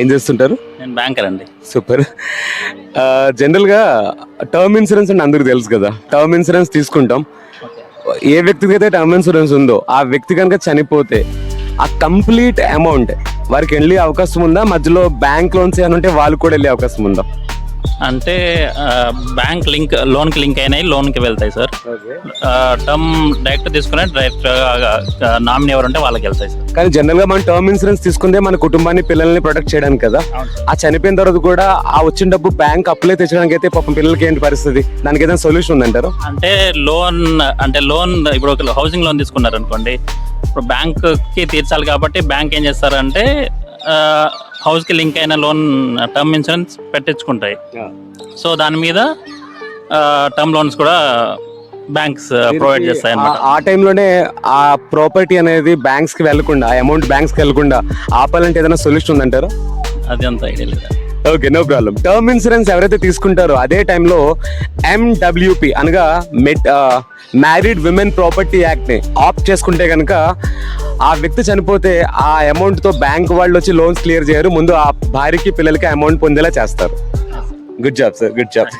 ఏం చేస్తుంటారు? నేను బ్యాంకర్ అండి. సూపర్. జనరల్గా టర్మ్ ఇన్సూరెన్స్ అంటే అందరికి తెలుసు కదా. టర్మ్ ఇన్సూరెన్స్ తీసుకుంటాం. ఏ వ్యక్తికి అయితే టర్మ్ ఇన్సూరెన్స్ ఉందో ఆ వ్యక్తి కనుక చనిపోతే ఆ కంప్లీట్ అమౌంట్ వారికి వెళ్ళే అవకాశం ఉందా? మధ్యలో బ్యాంక్ లోన్స్ ఏమైనా ఉంటే వాళ్ళు కూడా వెళ్ళే అవకాశం ఉందా? అంటే బ్యాంక్ లింక్ లోన్కి లింక్ అయినాయి లోన్కి వెళ్తాయి సార్ టర్మ్ డైరెక్ట్ తీసుకునే డైరెక్ట్ నామినీ ఎవరు ఉంటే వాళ్ళకి వెళ్తాయి సార్ కానీ జనరల్గా మనం టర్మ్ ఇన్సూరెన్స్ తీసుకుందే మన కుటుంబాన్ని పిల్లల్ని ప్రొటెక్ట్ చేయడానికి కదా. ఆ చనిపోయిన తర్వాత కూడా ఆ వచ్చిన డబ్బు బ్యాంక్ అప్లై తెచ్చడానికి అయితే పాపం పిల్లలకి ఏంటి పరిస్థితి? దానికి ఏదైనా సొల్యూషన్ ఉందంటారు? అంటే లోన్ అంటే లోన్ ఇప్పుడు ఒక హౌసింగ్ లోన్ తీసుకున్నారు అనుకోండి ఇప్పుడు బ్యాంక్కి తీర్చాలి కాబట్టి బ్యాంక్ ఏం చేస్తారంటే హౌస్కి లింక్ అయిన లోన్ టర్మ్ ఇన్సూరెన్స్ పెట్టించుకుంటాయి. సో దాని మీద టర్మ్ లోన్స్ కూడా బ్యాంక్స్ ప్రొవైడ్ చేస్తాయి అన్నమాట. ఆ- టైంలోనే ఆ ప్రాపర్టీ అనేది బ్యాంక్స్కి వెళ్ళకుండా ఆ అమౌంట్ బ్యాంక్స్కి వెళ్ళకుండా ఆపాలంటే ఏదైనా సొల్యూషన్ ఉందంటారు? అది అంత ఐడియా లేదు? Okay no problem term insurance ఎవరైతే తీసుకుంటారో అదే టైంలో ఎండబ్ల్యూపి అనగా మెట్ మ్యారీడ్ విమెన్ ప్రాపర్టీ యాక్ట్ని ఆప్ట్ చేసుకుంటే కనుక ఆ వ్యక్తి చనిపోతే ఆ అమౌంట్తో బ్యాంక్ వాళ్ళు వచ్చి లోన్స్ క్లియర్ చేయరు. ముందు ఆ భార్యకి పిల్లలకి అమౌంట్ పొందేలా చేస్తారు. Good job sir good job